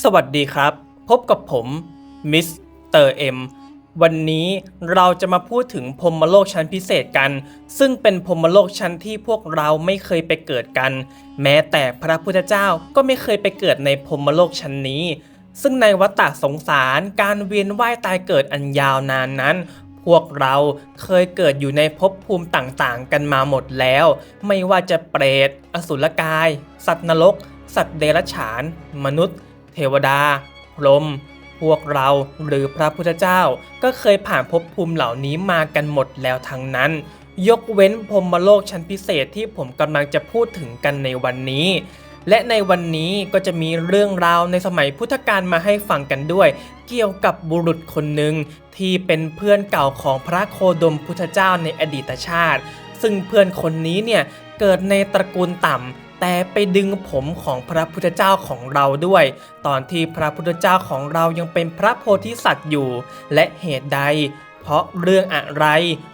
สวัสดีครับ พบกับผมมิสเตอร์เอ็มวันนี้เราจะมาพูดถึงพรมโลกชั้นพิเศษกัน ซึ่งเป็นพรมโลกชั้นที่พวกเราไม่เคยไปเกิดกัน แม้แต่พระพุทธเจ้าก็ไม่เคยไปเกิดในพรมโลกชั้นนี้ ซึ่งในวัฏฏะสงสารการเวียนว่ายตายเกิดอันยาวนานนั้น พวกเราเคยเกิดอยู่ในภพภูมิต่างๆ กันมาหมดแล้ว ไม่ว่าจะเปรต อสุรกาย สัตว์นรก สัตว์เดรัจฉาน มนุษย์ เทวดา พรหมพวกเราหรือพระพุทธเจ้าก็เคยผ่านภพภูมิเหล่านี้มากันหมดแล้วทั้งนั้น ยกเว้นพรมโลกชั้นพิเศษที่ผมกำลังจะพูดถึงกันในวันนี้ และในวันนี้ก็จะมีเรื่องราวในสมัยพุทธกาลมาให้ฟังกันด้วย เกี่ยวกับบุรุษคนหนึ่งที่เป็นเพื่อนเก่าของพระโคดมพุทธเจ้าในอดีตชาติ ซึ่งเพื่อนคนนี้เนี่ยเกิดในตระกูลต่ำ แต่ไปดึงผมของพระพุทธเจ้าของเราด้วย ตอนที่พระพุทธเจ้าของเรายังเป็นพระโพธิสัตว์อยู่ และเหตุใด เพราะเรื่องอะไร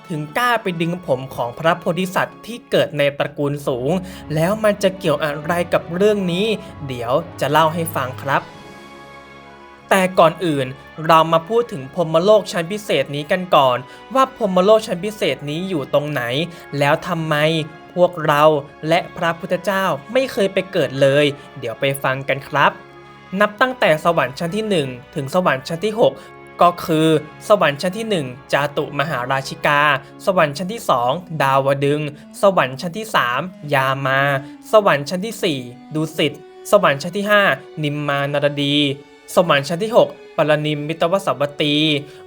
ถึงกล้าไปดึงผมของพระโพธิสัตว์ที่เกิดในตระกูลสูง แล้วมันจะเกี่ยวอะไรกับเรื่องนี้ เดี๋ยวจะเล่าให้ฟังครับแต่ก่อนอื่นเรามาพูดถึงพรมโลกชั้นพิเศษนี้กันก่อน ว่าพรมโลกชั้นพิเศษนี้อยู่ตรงไหน แล้วทำไม วกเราและพระพุทธเจ้าไม่เคยไปเกิดเลย เดี๋ยวไปฟังกันครับ นับตั้งแต่สวรรค์ชั้นที่ 1 ถึงสวรรค์ชั้นที่ 6ก็คือ สวรรค์ชั้นที่ 1 จาตุมหาราชิกา สวรรค์ชั้นที่ 2 ดาวดึง สวรรค์ชั้นที่ 3 ยามา สวรรค์ชั้นที่ 4 ดุสิต สวรรค์ชั้นที่ 5 นิมมานรดี สวรรค์ชั้นที่ 6 ปรนิมมิตวสวัตี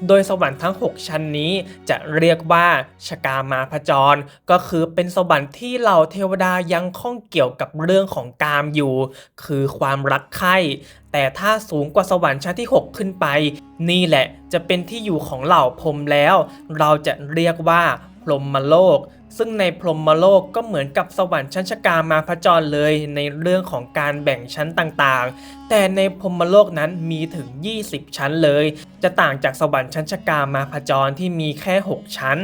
โดยสวรรค์ทั้ง 6 ชั้นนี้จะเรียกว่าชกามาพจร ก็คือเป็นสวรรค์ที่เหล่าเทวดายังข้องเกี่ยวกับเรื่องของกามอยู่ คือความรักใคร่แต่ถ้าสูงกว่าสวรรค์ชั้นที่ 6 ขึ้นไป นี่แหละจะเป็นที่อยู่ของเหล่าพรมแล้ว เราจะเรียกว่า พรหมโลก ซึ่งในพรหมโลกก็เหมือนกับสวรรค์ชั้นชกามาพจรเลยในเรื่องของการแบ่งชั้นต่างๆ แต่ในพรหมโลกนั้นมีถึง 20 ชั้นเลย จะต่างจากสวรรค์ชั้นชกามาพจรที่มีแค่ 6 ชั้น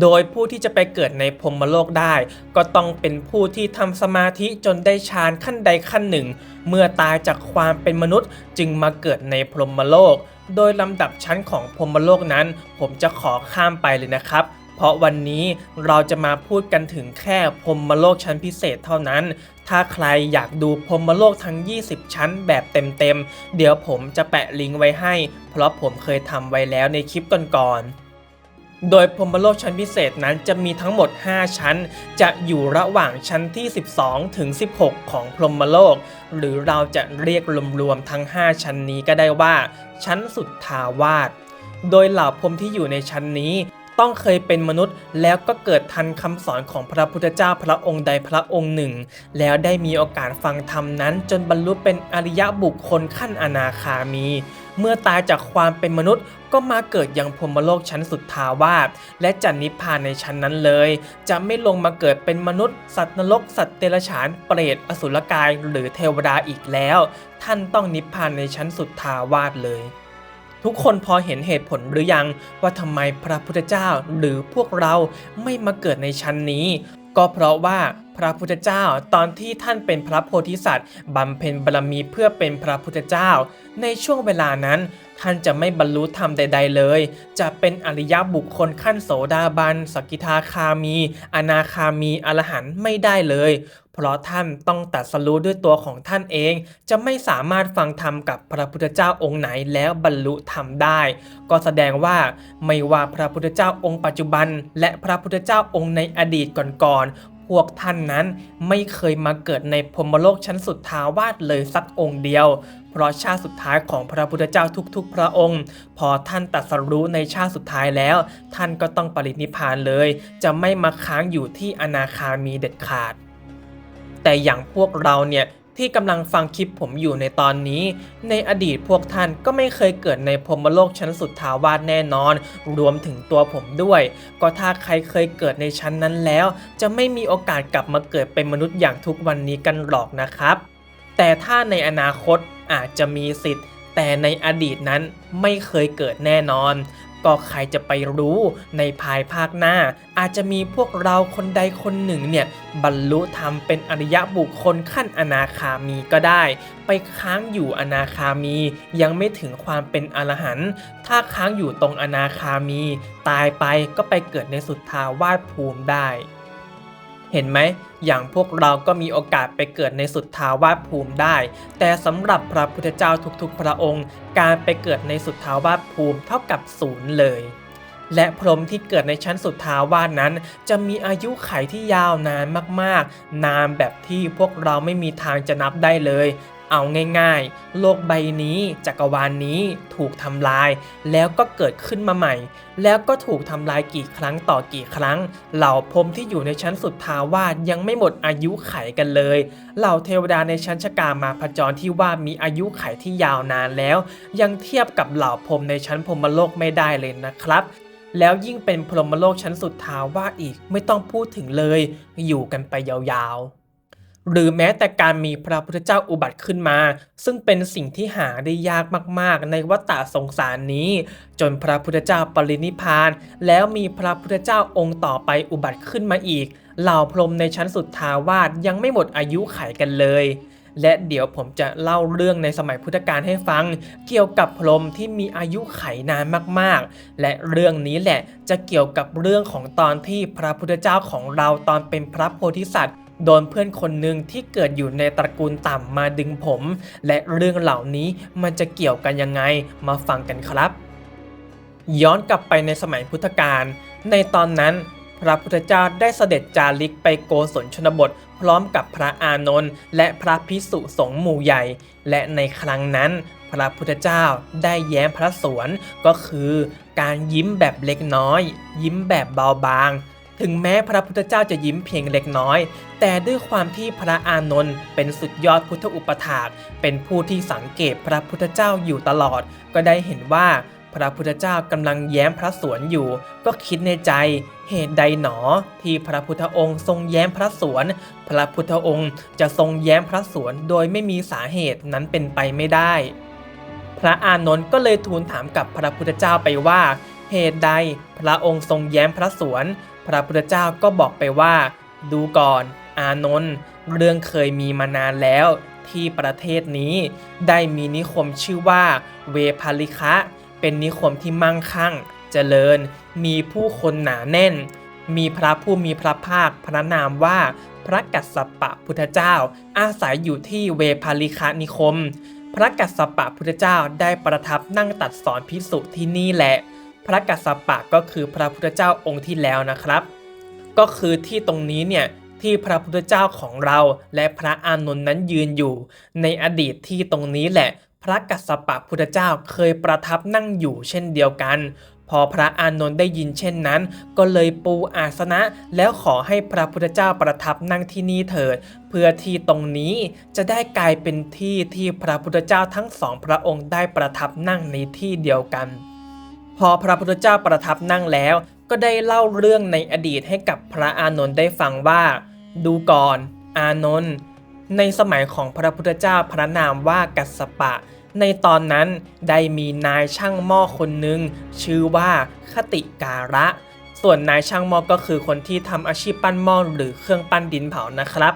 โดยผู้ที่จะไปเกิดในพรหมโลกได้ ก็ต้องเป็นผู้ที่ทำสมาธิจนได้ฌานขั้นใดขั้นหนึ่ง เมื่อตายจากความเป็นมนุษย์จึงมาเกิดในพรหมโลก โดยลำดับชั้นของพรหมโลกนั้น ผมจะขอข้ามไปเลยนะครับ เพราะวันนี้เราจะมาพูดกันถึงแค่พรหมโลกชั้นพิเศษเท่านั้น ถ้าใครอยากดูพรหมโลกทั้ง 20 ชั้นแบบเต็มๆ เดี๋ยวผมจะแปะลิงก์ไว้ให้ เพราะผมเคยทำไว้แล้วในคลิปก่อนๆโดยพรมโลกชั้นพิเศษนั้นจะมีทั้งหมด 5 ชั้น จะอยู่ระหว่างชั้นที่ 12 ถึง 16 ของพรมโลก หรือเราจะเรียกรวมๆทั้ง 5 ชั้นนี้ก็ได้ว่า ชั้นสุดทาวาสโดยเหล่าพรมที่อยู่ในชั้นนี้ ต้องเคยเป็นมนุษย์ แล้วก็เกิดทันคำสอนของพระพุทธเจ้าพระองค์ใดพระองค์หนึ่ง แล้วได้มีโอกาสฟังธรรมนั้น จนบรรลุเป็นอริยบุคคลขั้นอนาคามี เมื่อตายจากความเป็นมนุษย์ก็มาเกิดยังพรมโลกชั้นสุดทาวาสและจันนิพพานในชั้นนั้นเลย จะไม่ลงมาเกิดเป็นมนุษย์ สัตว์นรก สัตว์เดรัจฉานเปรตอสุรกายหรือเทวดาอีกแล้ว ท่านต้องนิพพานในชั้นสุดทาวาสเลย ทุกคนพอเห็นเหตุผลหรือยังว่าทำไมพระพุทธเจ้าหรือพวกเราไม่มาเกิดในชั้นนี้ ก็เพราะว่า พระพุทธเจ้า ตอนที่ท่านเป็นพระโพธิสัตว์บำเพ็ญบารมีเพื่อเป็นพระพุทธเจ้า ในช่วงเวลานั้น ท่านจะไม่บรรลุธรรมใด ๆ เลย จะเป็นอริยบุคคลขั้นโสดาบัน สกิทาคามี อนาคามี อรหันต์ไม่ได้เลย เพราะท่านต้องตัดสรู้ด้วยตัวของท่านเอง จะไม่สามารถฟังธรรมกับพระพุทธเจ้าองค์ไหนแล้วบรรลุธรรมได้ ก็แสดงว่าไม่ว่าพระพุทธเจ้าองค์ปัจจุบัน และพระพุทธเจ้าองค์ในอดีตก่อนๆ พวกท่านนั้นไม่เคยมาเกิดในพรมโลกชั้นสุดทาวาสเลยสักองค์เดียว เพราะชาติสุดท้ายของพระพุทธเจ้าทุกๆ พระองค์ พอท่านตัดสรู้ในชาติสุดท้ายแล้ว ท่านก็ต้องปรินิพพานเลย จะไม่มาค้างอยู่ที่อนาคามีเด็ดขาด แต่อย่างพวกเราเนี่ย ที่กำลังฟังคลิปผมอยู่ในตอนนี้ ในอดีตพวกท่านก็ไม่เคยเกิดในพรมโลกชั้นสุดทาวาสแน่นอน รวมถึงตัวผมด้วย ก็ถ้าใครเคยเกิดในชั้นนั้นแล้ว จะไม่มีโอกาสกลับมาเกิดเป็นมนุษย์อย่างทุกวันนี้กันหรอกนะครับ แต่ถ้าในอนาคตอาจจะมีสิทธิ์ แต่ในอดีตนั้นไม่เคยเกิดแน่นอน ก็ใครจะไปรู้ในภายภาคหน้า อาจจะมีพวกเราคนใดคนหนึ่งเนี่ยบรรลุธรรมเป็นอริยบุคคลขั้นอนาคามีก็ได้ ไปค้างอยู่อนาคามี ยังไม่ถึงความเป็นอรหันต์ถ้าค้างอยู่ตรงอนาคามี ตายไปก็ไปเกิดในสุทธาวาสภูมิได้ เห็นไหม อย่างพวกเราก็มีโอกาสไปเกิดในสุทธาวาสภูมิได้ แต่สำหรับพระพุทธเจ้าทุกๆ พระองค์ การไปเกิดในสุทธาวาสภูมิเท่ากับศูนย์เลย และพรหมที่เกิดในชั้นสุทธาวาสนั้น จะมีอายุไขที่ยาวนานมากๆ นานแบบที่พวกเราไม่มีทางจะนับได้เลย เอาง่ายๆ โลกใบนี้จักรวาลนนี้ถูกทำลาย แล้วก็เกิดขึ้นมาใหม่ แล้วก็ถูกทำลายกี่ครั้งต่อกี่ครั้ง เหล่าพรมที่อยู่ในชั้นสุดทาวาสยังไม่หมดอายุไขกันเลย เหล่าเทวดาในชั้นชกามาพจรที่ว่ามีอายุไขที่ยาวนานแล้ว ยังเทียบกับเหล่าพรมในชั้นพรมโลกไม่ได้เลยนะครับแล้วยิ่งเป็นพรหมโลกชั้นสุดทาวาสอีกไม่ต้องพูดถึงเลย อยู่กันไปยาวๆ หรือแม้แต่การมีพระพุทธเจ้าอุบัติขึ้นมา ซึ่งเป็นสิ่งที่หาได้ยากมากๆ ในวัฏสงสารนี้ จนพระพุทธเจ้าปรินิพพาน แล้วมีพระพุทธเจ้าองค์ต่อไปอุบัติขึ้นมาอีก เหล่าพรหมในชั้นสุดทาวาสยังไม่หมดอายุไขกันเลยและเดี๋ยวผมจะเล่าเรื่องในสมัยพุทธกาลให้ฟัง เกี่ยวกับพรหมที่มีอายุไขนานมากๆ และเรื่องนี้แหละจะเกี่ยวกับเรื่องของตอนที่พระพุทธเจ้าของเราตอนเป็นพระโพธิสัตว์ โดนเพื่อนคนหนึ่งที่เกิดอยู่ในตระกูลต่ำมาดึงผม และเรื่องเหล่านี้มันจะเกี่ยวกันยังไงมาฟังกันครับ ย้อนกลับไปในสมัยพุทธกาลในตอนนั้นพระพุทธเจ้าได้เสด็จจาริกไปโกศลชนบท พร้อมกับพระอานนท์และพระพิสุสงฆ์หมู่ใหญ่ และในครั้งนั้น พระพุทธเจ้าได้แย้มพระสวนก็คือ การยิ้มแบบเล็กน้อย ยิ้มแบบเบาบาง ถึงแม้พระพุทธเจ้าจะยิ้มเพียงเล็กน้อย แต่ด้วยความที่พระอานนท์เป็นสุดยอดพุทธอุปถาก เป็นผู้ที่สังเกตพระพุทธเจ้าอยู่ตลอด ก็ได้เห็นว่าพระพุทธเจ้ากำลังแย้มพระสวนอยู่ ก็คิดในใจ เหตุใดหนอ ที่พระพุทธองค์ทรงแย้มพระสวน พระพุทธองค์จะทรงแย้มพระสวนโดยไม่มีสาเหตุนั้นเป็นไปไม่ได้ พระอานนท์ก็เลยทูลถามกับพระพุทธเจ้าไปว่า เหตุใดพระองค์ทรงแย้มพระสวน พระพุทธเจ้าก็บอกไปว่า ดูก่อน อานนท์เรื่องเคยมีมานานแล้ว ที่ประเทศนี้ได้มีนิคมชื่อว่า เวพาลิคะ เป็นนิคมที่มั่งคั่ง เจริญ มีผู้คนหนาแน่น มีพระผู้มีพระภาคพระนามว่าพระกัสสปะพุทธเจ้า อาศัยอยู่ที่เวพาลิคะนิคม พระกัสสปะพุทธเจ้าได้ประทับนั่งตัดสอนพิสุที่นี่แหละ พระกัสสปะก็คือพระพุทธเจ้าองค์ที่แล้วนะครับ ก็คือที่ตรงนี้เนี่ยที่พระพุทธเจ้าของเราและพระอานนท์นั้นยืนอยู่ ในอดีตที่ตรงนี้แหละ พระกัสสปะพุทธเจ้าเคยประทับนั่งอยู่เช่นเดียวกัน พอพระอานนท์ได้ยินเช่นนั้น ก็เลยปูอาสนะ แล้วขอให้พระพุทธเจ้าประทับนั่งที่นี่เถิด เพื่อที่ตรงนี้จะได้กลายเป็นที่ที่พระพุทธเจ้าทั้งสองพระองค์ได้ประทับนั่งในที่เดียวกัน พอพระพุทธเจ้าประทับนั่งแล้ว ก็ได้เล่าเรื่องในอดีตให้กับพระอานนท์ได้ฟังว่า ดูก่อน อานนท์ในสมัยของพระพุทธเจ้าพระนามว่ากัสสปะ ในตอนนั้นได้มีนายช่างหม้อคนหนึ่งชื่อว่าคติการะ ส่วนนายช่างหม้อก็คือคนที่ทำอาชีพปั้นหม้อหรือเครื่องปั้นดินเผานะครับ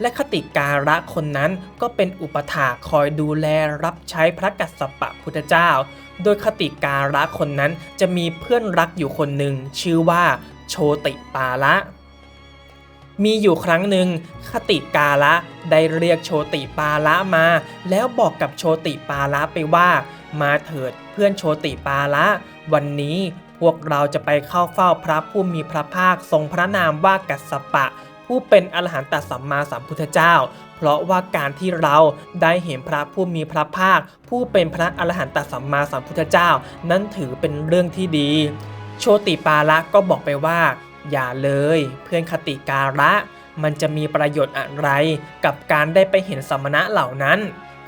และคติการะคนนั้นก็เป็นอุปถาคอยดูแลรับใช้พระกัสสปะพุทธเจ้า โดยคติการะคนนั้นจะมีเพื่อนรักอยู่คนหนึ่งชื่อว่าโชติปาละมีอยู่ครั้งหนึ่งคติกาละได้เรียกโชติปาละมา แล้วบอกกับโชติปาละไปว่า มาเถิดเพื่อนโชติปาละวันนี้พวกเราจะไปเข้าเฝ้าพระผู้มีพระภาคทรงพระนามว่ากัสสปะ ผู้เป็นอรหันตสัมมาสัมพุทธเจ้า เพราะว่าการที่เราได้เห็นพระผู้มีพระภาค ผู้เป็นพระอรหันตสัมมาสัมพุทธเจ้า นั้นถือเป็นเรื่องที่ดี โชติปาละก็บอกไปว่า อย่าเลยเพื่อนคติการะ มันจะมีประโยชน์อะไรกับการได้ไปเห็นสมณะเหล่านั้น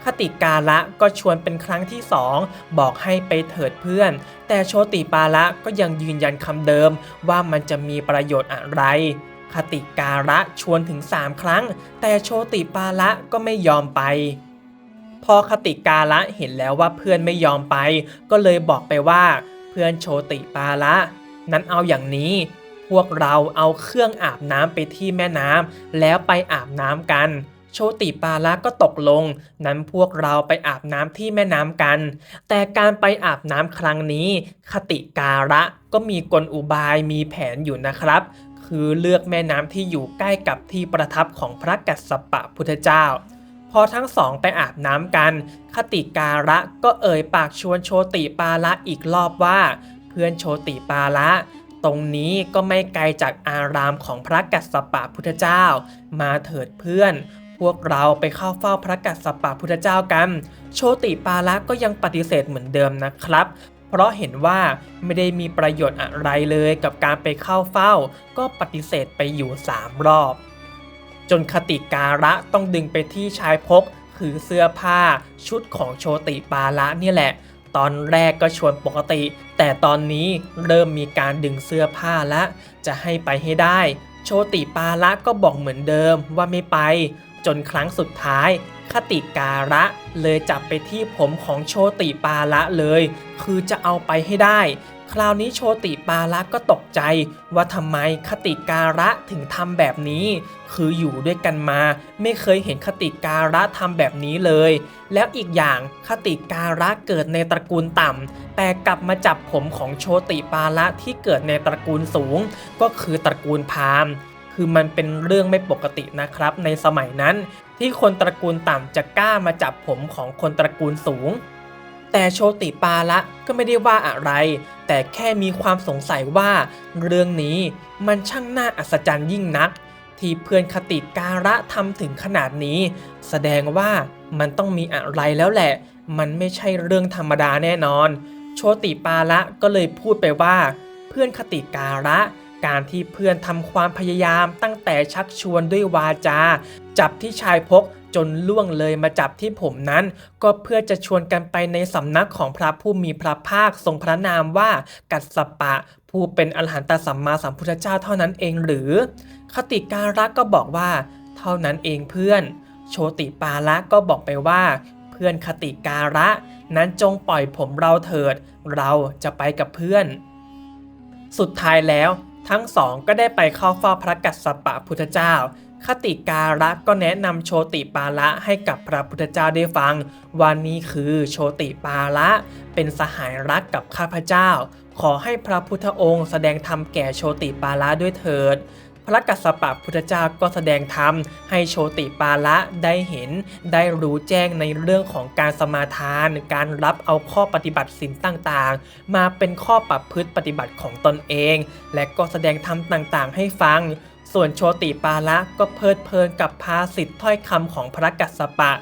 คติกาละก็ชวนเป็นครั้งที่สองบอกให้ไปเถิดเพื่อน แต่โชติปาละก็ยังยืนยันคำเดิมว่ามันจะมีประโยชน์อะไร คติการะชวนถึง 3 ครั้ง แต่โชติปาละก็ไม่ยอมไป พอคติกาละเห็นแล้วว่าเพื่อนไม่ยอมไป ก็เลยบอกไปว่า เพื่อนโชติปาละ นั้นเอาอย่างนี้พวกเราเอาเครื่องอาบน้ำไปที่แม่น้ำแล้วไปอาบน้ำกัน โชติปาละก็ตกลง นั้นพวกเราไปอาบน้ำที่แม่น้ำกัน แต่การไปอาบน้ำครั้งนี้ คติการะก็มีกลอุบายมีแผนอยู่นะครับ คือเลือกแม่น้ำที่อยู่ใกล้กับที่ประทับของพระกัสสปะพุทธเจ้า พอทั้งสองไปอาบน้ำกัน คติการะก็เอ่ยปากชวนโชติปาละอีกรอบว่า เพื่อนโชติปาละตรงนี้ก็ไม่ไกลจากอารามของพระกัสสปะพุทธเจ้า มาเถิดเพื่อน พวกเราไปเข้าเฝ้าพระกัสสปะพุทธเจ้ากัน โชติปาละก็ยังปฏิเสธเหมือนเดิมนะครับ เพราะเห็นว่าไม่ได้มีประโยชน์อะไรเลยกับการไปเข้าเฝ้า ก็ปฏิเสธไปอยู่ 3 รอบ จนคติการะต้องดึงไปที่ชายพกคือเสื้อผ้าชุดของโชติปาละนี่แหละ ตอนแรกก็ชวนปกติ แต่ตอนนี้เริ่มมีการดึงเสื้อผ้าละจะให้ไปให้ได้ โชติปาละก็บอกเหมือนเดิมว่าไม่ไป จนครั้งสุดท้าย คติการะ เลยจับไปที่ผมของโชติปาละเลย คือจะเอาไปให้ได้ คราวนี้โชติปาละก็ตกใจว่าทำไมคติการะถึงทำแบบนี้ คืออยู่ด้วยกันมา ไม่เคยเห็นคติการะทำแบบนี้เลย แล้วอีกอย่างคติการะเกิดในตระกูลต่ำแต่กลับมาจับผมของโชติปาละที่เกิดในตระกูลสูง ก็คือตระกูลพราหมณ์ คือมันเป็นเรื่องไม่ปกตินะครับ ในสมัยนั้น ที่คนตระกูลต่ำจะกล้ามาจับผมของคนตระกูลสูง แต่โชติปาละก็ไม่ได้ว่าอะไร แต่แค่มีความสงสัยว่า เรื่องนี้มันช่างน่าอัศจรรย์ยิ่งนัก ที่เพื่อนคติการะทำถึงขนาดนี้ แสดงว่ามันต้องมีอะไรแล้วแหละ มันไม่ใช่เรื่องธรรมดาแน่นอน โชติปาละก็เลยพูดไปว่า เพื่อนคติการะ การที่เพื่อนทำความพยายามตั้งแต่ชักชวนด้วยวาจา จับที่ชายพกจนล่วงเลยมาจับที่ผมนั้น ก็เพื่อจะชวนกันไปในสำนักของพระผู้มีพระภาคทรงพระนามว่ากัสสปะ ผู้เป็นอรหันตสัมมาสัมพุทธเจ้าเท่านั้นเองหรือ คติการะก็บอกว่า เท่านั้นเองเพื่อน โชติปาละก็บอกไปว่า เพื่อนคติการะ นั้นจงปล่อยผมเราเถิด เราจะไปกับเพื่อน สุดท้ายแล้ว ทั้งสองก็ได้ไปเข้าเฝ้าพระกัสสปะพุทธเจ้า คติการะก็แนะนำโชติปาละให้กับพระพุทธเจ้าได้ฟังว่านี้คือโชติปาละ เป็นสหายรักกับข้าพเจ้า ขอให้พระพุทธองค์แสดงธรรมแก่โชติปาละด้วยเถิด ระกัสสปะพุทธเจ้าก็แสดงธรรมให้โชติปาละได้เห็น ได้รู้แจ้งในเรื่องของการสมาทาน การรับเอาข้อปฏิบัติศีลต่างๆ มาเป็นข้อปรับพฤติปฏิบัติของตนเอง และก็แสดงธรรมต่างๆ ให้ฟัง ส่วนโชติปาละก็เพลิดเพลินกับภาสิทธถ้อยคำของพระกัสสปะ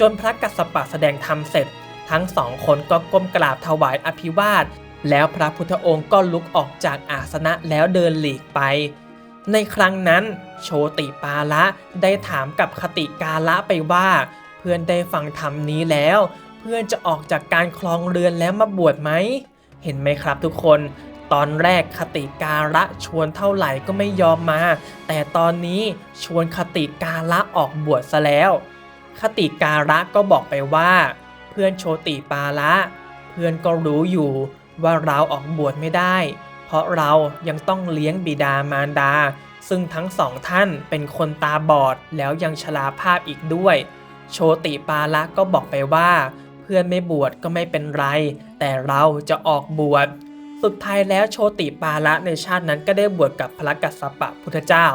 จนพระกัสสปะแสดงธรรมเสร็จ ทั้งสองคนก็ก้มกราบถวายอภิวาทแล้วพระพุทธองค์ก็ลุกออกจากอาสนะแล้วเดินหลีกไป ในครั้งนั้น โชติปาละได้ถามกับคติกาละไปว่า เพื่อนได้ฟังธรรมนี้แล้ว เพื่อนจะออกจากการคลองเรือนแล้วมาบวชไหม เห็นไหมครับทุกคน ตอนแรกคติการะชวนเท่าไหร่ก็ไม่ยอมมา แต่ตอนนี้ชวนคติกาละออกบวชซะแล้ว คติการะก็บอกไปว่า เพื่อนโชติปาละ เพื่อนก็รู้อยู่ว่าเราออกบวชไม่ได้ เพราะเรายังต้องเลี้ยงบิดามารดา ซึ่งทั้งสองท่านเป็นคนตาบอดแล้วยังชราภาพอีกด้วย โชติปาละก็บอกไปว่า เพื่อนไม่บวชก็ไม่เป็นไร แต่เราจะออกบวชสุดท้ายแล้วโชติปาละในชาตินั้นก็ได้บวชกับพระกัสสปะพุทธเจ้า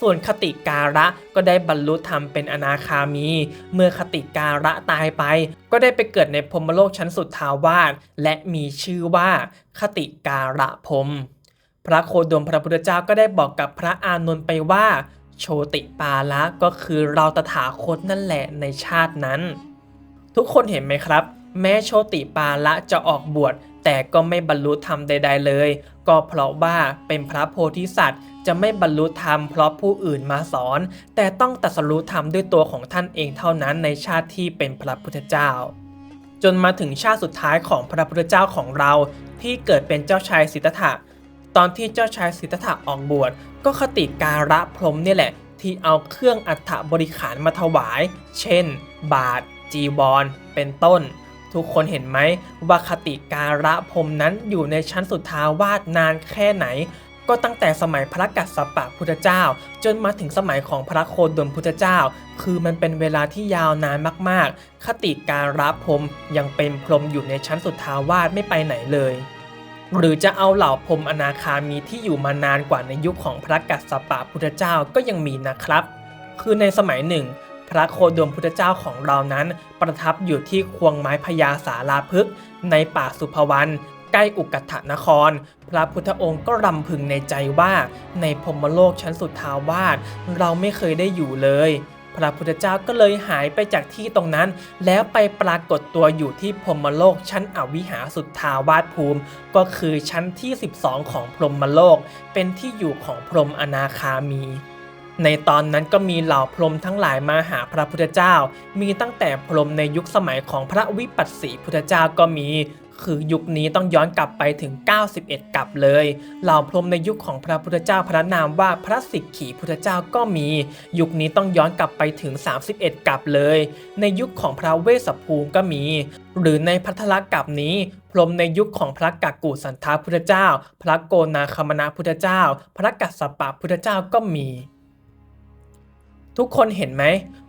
ส่วนคติการะก็ได้บรรลุธรรมเป็นอนาคามี เมื่อคติการะตายไป ก็ได้ไปเกิดในพรมโลกชั้นสุดทาวาสและมีชื่อว่าคติการะพรมพระโคดมพระพุทธเจ้าก็ได้บอกกับพระอานนท์ไปว่า โชติปาละก็คือเราตถาคตนั่นแหละในชาตินั้น ทุกคนเห็นไหมครับ แม้โชติปาละจะออกบวชแต่ก็ไม่บรรลุธรรมใด ๆ เลย ก็เพราะว่าเป็นพระโพธิสัตว์ จะไม่บรรลุธรรมเพราะผู้อื่นมาสอน แต่ต้องตรัสรู้ธรรมด้วยตัวของท่านเองเท่านั้นในชาติที่เป็นพระพุทธเจ้า จนมาถึงชาติสุดท้ายของพระพุทธเจ้าของเรา ที่เกิดเป็นเจ้าชายสิทธัตถะตอนที่เจ้าชายสิทธัตถะออกบวชก็คติการะพรมนี่แหละ ที่เอาเครื่องอัฐบริขารมาถวาย เช่น บาทจีวรเป็นต้น ทุกคนเห็นไหมว่าคติการะพรมนั้นอยู่ในชั้นสุดทาวาสนานแค่ไหน ก็ตั้งแต่สมัยพระกัสสปะพุทธเจ้า จนมาถึงสมัยของพระโคดมพุทธเจ้า คือมันเป็นเวลาที่ยาวนานมากๆ คติการะพรมยังเป็นพรมอยู่ในชั้นสุดทาวาสไม่ไปไหนเลยหรือจะเอาเหล่าพรมอนาคามีที่อยู่มานานกว่าในยุคของพระกัสสปะพุทธเจ้าก็ยังมีนะครับ คือในสมัยหนึ่ง พระโคดมพุทธเจ้าของเรานั้น ประทับอยู่ที่ควงไม้พญาสาลาพึกษ์ในป่าสุภวันใกล้อุกัฏฐนคร พระพุทธองค์ก็รำพึงในใจว่า ในพรมโลกชั้นสุดทาวาสเราไม่เคยได้อยู่เลย พระพุทธเจ้าก็เลยหายไปจากที่ตรงนั้น แล้วไปปรากฏตัวอยู่ที่พรมโลกชั้นอวิหาสุดทาวาสภูมิ ก็คือชั้นที่ 12 ของพรมโลก เป็นที่อยู่ของพรมอนาคามี ในตอนนั้นก็มีเหล่าพรหมทั้งหลายมาหาพระพุทธเจ้า มีตั้งแต่พรหมในยุคสมัยของพระวิปัสสีพุทธเจ้าก็มี คือยุคนี้ต้องย้อนกลับไปถึง 91 กลับเลย เหล่าพรหมในยุคของพระพุทธเจ้าพระนามว่าพระสิกขีพุทธเจ้าก็มี ยุคนี้ต้องย้อนกลับไปถึง 31 กลับเลย ในยุคของพระเวสสภูมิก็มี หรือในพัทธลกลับนี้พรหมในยุคของพระกักกุสันทาพุทธเจ้า พระโกนาคามนาพุทธเจ้า พระกัสสปะพุทธเจ้าก็มี ทุกคนเห็นไหม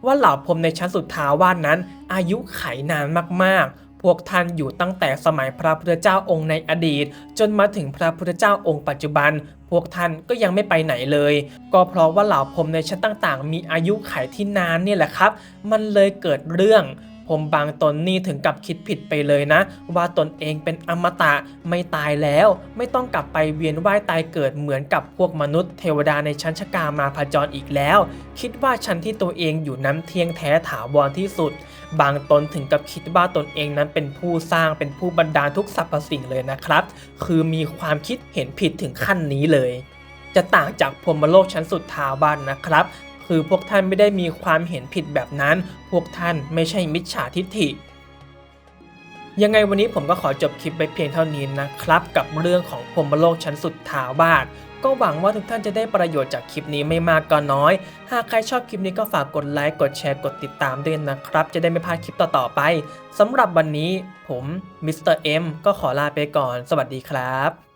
ว่าเหล่าพรมในชั้นสุดท้าวาสนั้น อายุไขนานมากๆ พวกท่านอยู่ตั้งแต่สมัยพระพุทธเจ้าองค์ในอดีต จนมาถึงพระพุทธเจ้าองค์ปัจจุบัน พวกท่านก็ยังไม่ไปไหนเลย ก็เพราะว่าเหล่าพรมในชั้นต่างๆ มีอายุไขที่นานเนี่ยแหละครับ มันเลยเกิดเรื่อง ผมบางตนนี่ถึงกับคิดผิดไปเลยนะ ว่าตนเองเป็นอมตะไม่ตายแล้ว ไม่ต้องกลับไปเวียนว่ายตายเกิดเหมือนกับพวกมนุษย์เทวดาในชั้นชกามาพจรอีกแล้ว คิดว่าชั้นที่ตัวเองอยู่นั้นเที่ยงแท้ถาวรที่สุด บางตนถึงกับคิดว่าตนเองนั้นเป็นผู้สร้างเป็นผู้บันดาลทุกสรรพสิ่งเลยนะครับ คือมีความคิดเห็นผิดถึงขั้นนี้เลยจะต่างจากพรมโลกชั้นสุดทาวาสนะครับ คือพวกท่านไม่ได้มีความเห็นผิดแบบนั้น พวกท่านไม่ใช่มิจฉาทิฏฐิยังไงวันนี้ผมก็ขอจบคลิปไปเพียงเท่านี้นะครับ กับเรื่องของพรมโลกชั้นสุดทาวาสก็หวังว่าทุกท่านจะได้ประโยชน์จากคลิปนี้ไม่มากก็น้อย หากใครชอบคลิปนี้ก็ฝากกดไลค์กดแชร์กดติดตามด้วยนะครับ จะได้ไม่พลาดคลิปต่อๆไปสำหรับวันนี้ผมมิสเตอร์เอ็มก็ขอลาไปก่อน สวัสดีครับ